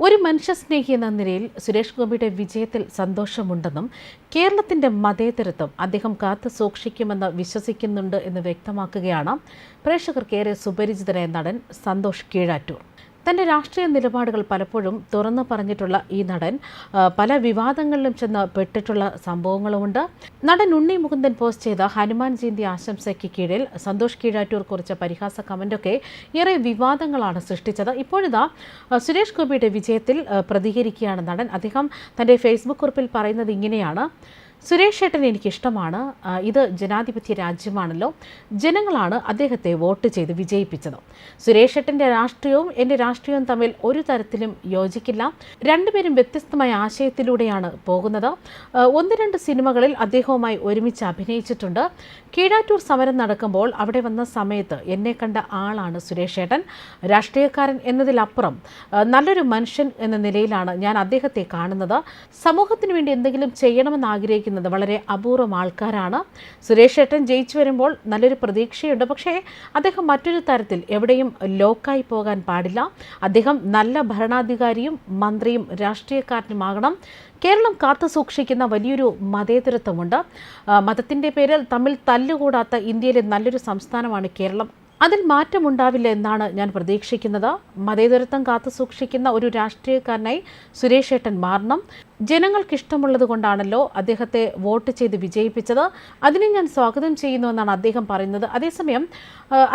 ഒരു മനുഷ്യസ്നേഹി എന്ന നിലയിൽ സുരേഷ് ഗോപിയുടെ വിജയത്തിൽ സന്തോഷമുണ്ടെന്നും കേരളത്തിന്റെ മതേതരത്വം അദ്ദേഹം കാത്തു സൂക്ഷിക്കുമെന്ന് വിശ്വസിക്കുന്നുണ്ട് എന്ന് വ്യക്തമാക്കുകയാണ് പ്രേക്ഷകർക്കേറെ സുപരിചിതനായ നടൻ സന്തോഷ് കീഴാറ്റൂർ. തന്റെ രാഷ്ട്രീയ നിലപാടുകൾ പലപ്പോഴും തുറന്നു പറഞ്ഞിട്ടുള്ള ഈ നടൻ പല വിവാദങ്ങളിലും ചെന്ന് പെട്ടിട്ടുള്ള സംഭവങ്ങളുമുണ്ട്. നടൻ ഉണ്ണി മുകുന്ദൻ പോസ്റ്റ് ചെയ്ത ഹനുമാൻ ജയന്തി ആശംസയ്ക്ക് കീഴിൽ സന്തോഷ് കീഴാറ്റൂർ കുറിച്ച പരിഹാസ കമന്റൊക്കെ ഏറെ വിവാദങ്ങളാണ് സൃഷ്ടിച്ചത്. ഇപ്പോഴിതാ സുരേഷ് ഗോപിയുടെ വിജയത്തിൽ പ്രതികരിക്കുകയാണ് നടൻ. അദ്ദേഹം തന്റെ ഫേസ്ബുക്ക് കുറിപ്പിൽ പറയുന്നത് ഇങ്ങനെയാണ്. സുരേഷ് ഏട്ടൻ എനിക്കിഷ്ടമാണ്. ഇത് ജനാധിപത്യ രാജ്യമാണല്ലോ. ജനങ്ങളാണ് അദ്ദേഹത്തെ വോട്ട് ചെയ്ത് വിജയിപ്പിച്ചത്. സുരേഷ് ചേട്ടന്റെ രാഷ്ട്രീയവും എന്റെ രാഷ്ട്രീയവും തമ്മിൽ ഒരു തരത്തിലും യോജിക്കില്ല. രണ്ടുപേരും വ്യത്യസ്തമായ ആശയത്തിലൂടെയാണ് പോകുന്നത്. ഒന്ന് രണ്ട് സിനിമകളിൽ അദ്ദേഹവുമായി ഒരുമിച്ച് അഭിനയിച്ചിട്ടുണ്ട്. കീഴാറ്റൂർ സമരം നടക്കുമ്പോൾ അവിടെ വന്ന സമയത്ത് എന്നെ കണ്ട ആളാണ് സുരേഷ് ഏട്ടൻ രാഷ്ട്രീയക്കാരൻ എന്നതിലപ്പുറം നല്ലൊരു മനുഷ്യൻ എന്ന നിലയിലാണ് ഞാൻ അദ്ദേഹത്തെ കാണുന്നത്. സമൂഹത്തിന് വേണ്ടി എന്തെങ്കിലും ചെയ്യണമെന്ന് ആഗ്രഹിക്കുന്നത് വളരെ അപൂർവം ആൾക്കാരാണ്. സുരേഷ് ഏട്ടൻ ജയിച്ചു വരുമ്പോൾ നല്ലൊരു പ്രതീക്ഷയുണ്ട്. പക്ഷേ അദ്ദേഹം മറ്റൊരു തരത്തിൽ എവിടെയും ലോക്കായി പോകാൻ പാടില്ല. അദ്ദേഹം നല്ല ഭരണാധികാരിയും മന്ത്രിയും രാഷ്ട്രീയക്കാരനുമാകണം. കേരളം കാത്തു സൂക്ഷിക്കുന്ന വലിയൊരു മതേതരത്വമുണ്ട്. മതത്തിന്റെ പേരിൽ തമ്മിൽ തല്ലുകൂടാത്ത ഇന്ത്യയിലെ നല്ലൊരു സംസ്ഥാനമാണ് കേരളം. അതിൽ മാറ്റമുണ്ടാവില്ല എന്നാണ് ഞാൻ പ്രതീക്ഷിക്കുന്നത്. മതേതരത്വം കാത്തു സൂക്ഷിക്കുന്ന ഒരു രാഷ്ട്രീയക്കാരനായി സുരേഷ് ഏട്ടൻ മാറണം. ജനങ്ങൾക്ക് ഇഷ്ടമുള്ളത് കൊണ്ടാണല്ലോ അദ്ദേഹത്തെ വോട്ട് ചെയ്ത് വിജയിപ്പിച്ചത്. അതിനെ ഞാൻ സ്വാഗതം ചെയ്യുന്നു എന്നാണ് അദ്ദേഹം പറയുന്നത്. അതേസമയം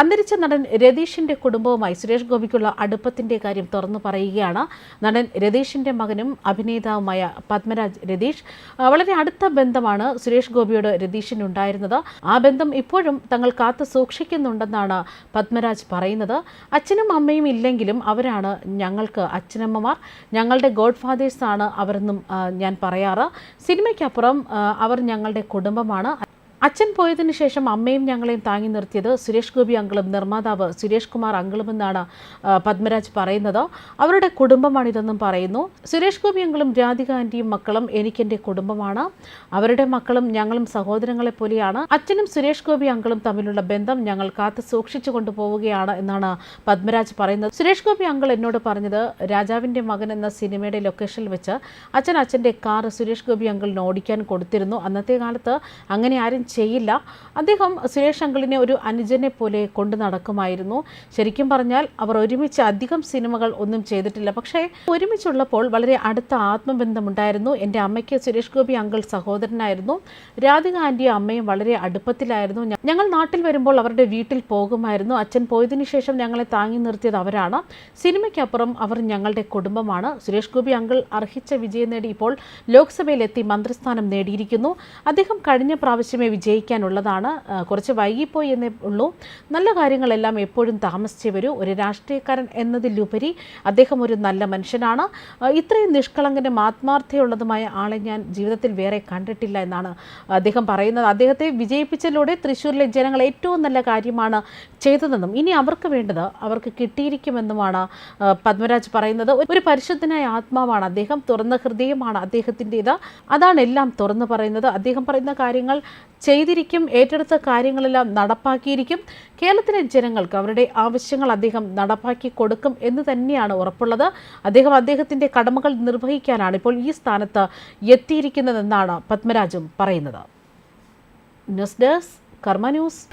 അന്തരിച്ച നടൻ രതീഷിന്റെ കുടുംബവുമായി സുരേഷ് ഗോപിക്കുള്ള അടുപ്പത്തിന്റെ കാര്യം തുറന്നു പറയുകയാണ് നടൻ രതീഷിന്റെ മകനും അഭിനേതാവുമായ പത്മരാജ് രതീഷ്. വളരെ അടുത്ത ബന്ധമാണ് സുരേഷ് ഗോപിയോട് രതീഷിനുണ്ടായിരുന്നത്. ആ ബന്ധം ഇപ്പോഴും തങ്ങൾ കാത്തു സൂക്ഷിക്കുന്നുണ്ടെന്നാണ് പത്മരാജ് പറയുന്നത്. അച്ഛനും അമ്മയും ഇല്ലെങ്കിലും അവരാണ് ഞങ്ങൾക്ക് അച്ഛനമ്മമാർ. ഞങ്ങളുടെ ഗോഡ് ഫാദേഴ്സാണ് അവരെന്നും ഞാൻ പറയാറ്. സിനിമയ്ക്കപ്പുറം അവർ ഞങ്ങളുടെ കുടുംബമാണ്. അച്ഛൻ പോയതിനു ശേഷം അമ്മയും ഞങ്ങളെയും താങ്ങി നിർത്തിയത് സുരേഷ് ഗോപി അങ്കിളും നിർമ്മാതാവ് സുരേഷ് കുമാർ അങ്കിളുമെന്നാണ് പത്മരാജ് പറയുന്നത്. അവരുടെ കുടുംബമാണിതെന്നും പറയുന്നു. സുരേഷ് ഗോപി അങ്കിളും രാധിക ആന്റിയും മക്കളും എനിക്കെന്റെ കുടുംബമാണ്. അവരുടെ മക്കളും ഞങ്ങളും സഹോദരങ്ങളെ പോലെയാണ്. അച്ഛനും സുരേഷ് ഗോപി അങ്കിളും തമ്മിലുള്ള ബന്ധം ഞങ്ങൾ കാത്തു സൂക്ഷിച്ചു കൊണ്ടുപോവുകയാണ് എന്നാണ് പത്മരാജ് പറയുന്നത്. സുരേഷ് ഗോപി അങ്കിൾ എന്നോട് പറഞ്ഞത് രാജാവിന്റെ മകൻ എന്ന സിനിമയുടെ ലൊക്കേഷനിൽ വെച്ച് അച്ഛൻ അച്ഛന്റെ കാർ സുരേഷ് ഗോപി അങ്കിളിന് ഓടിക്കാൻ കൊടുത്തിരുന്നു. അന്നത്തെ കാലത്ത് അങ്ങനെ ആരും ചെയ്യില്ല. അദ്ദേഹം സുരേഷ് അങ്കിളിനെ ഒരു അനുജനെ പോലെ കൊണ്ടു നടക്കുമായിരുന്നു. ശരിക്കും പറഞ്ഞാൽ അവർ ഒരുമിച്ച് അധികം സിനിമകൾ ഒന്നും ചെയ്തിട്ടില്ല. പക്ഷേ ഒരുമിച്ചുള്ളപ്പോൾ വളരെ അടുത്ത ആത്മബന്ധമുണ്ടായിരുന്നു എന്റെ അമ്മയ്ക്ക് സുരേഷ് ഗോപി അങ്കിൾ സഹോദരനായിരുന്നു. രാധിക ആന്റിയും അമ്മയും വളരെ അടുപ്പത്തിലായിരുന്നു. ഞങ്ങൾ നാട്ടിൽ വരുമ്പോൾ അവരുടെ വീട്ടിൽ പോകുമായിരുന്നു. അച്ഛൻ പോയതിനു ശേഷം ഞങ്ങളെ താങ്ങി നിർത്തിയത് അവരാണ്. സിനിമയ്ക്കപ്പുറം അവർ ഞങ്ങളുടെ കുടുംബമാണ്. സുരേഷ് ഗോപി അങ്കിൾ അർഹിച്ച വിജയം നേടി ഇപ്പോൾ ലോക്സഭയിലെത്തി മന്ത്രിസ്ഥാനം നേടിയിരിക്കുന്നു. അദ്ദേഹം കഴിഞ്ഞ പ്രാവശ്യമേ വിജയിക്കാനുള്ളതാണ്. കുറച്ച് വൈകിപ്പോയി എന്നേ ഉള്ളൂ. നല്ല കാര്യങ്ങളെല്ലാം എപ്പോഴും താമസിച്ചേ വരൂ. ഒരു രാഷ്ട്രീയക്കാരൻ എന്നതിലുപരി അദ്ദേഹം ഒരു നല്ല മനുഷ്യനാണ്. ഇത്രയും നിഷ്കളങ്കനും ആത്മാർത്ഥയുള്ളതുമായ ആളെ ഞാൻ ജീവിതത്തിൽ വേറെ കണ്ടിട്ടില്ല എന്നാണ് അദ്ദേഹം പറയുന്നത്. അദ്ദേഹത്തെ വിജയിപ്പിച്ചതിലൂടെ തൃശ്ശൂരിലെ ജനങ്ങൾ ഏറ്റവും നല്ല കാര്യമാണ് ചെയ്തതെന്നും ഇനി അവർക്ക് വേണ്ടത് അവർക്ക് കിട്ടിയിരിക്കുമെന്നുമാണ് പത്മരാജ് പറയുന്നത്. ഒരു പരിശുദ്ധനായ ആത്മാവാണ് അദ്ദേഹം തുറന്ന ഹൃദയമാണ് അദ്ദേഹത്തിന്റെ അതാണ് എല്ലാം തുറന്നു പറയുന്നത്. അദ്ദേഹം പറയുന്ന കാര്യങ്ങൾ ചെയ്തിരിക്കും ഏറ്റെടുത്ത കാര്യങ്ങളെല്ലാം നടപ്പാക്കിയിരിക്കും. കേരളത്തിലെ ജനങ്ങൾക്ക് അവരുടെ ആവശ്യങ്ങൾ അദ്ദേഹം നടപ്പാക്കി കൊടുക്കും എന്ന് തന്നെയാണ് ഉറപ്പുള്ളത്. അദ്ദേഹം അദ്ദേഹത്തിന്റെ കടമകൾ നിർവഹിക്കാനാണ് ഇപ്പോൾ ഈ സ്ഥാനത്ത് എത്തിയിരിക്കുന്നതെന്നാണ് പത്മരാജും പറയുന്നത്. News desk Karma news.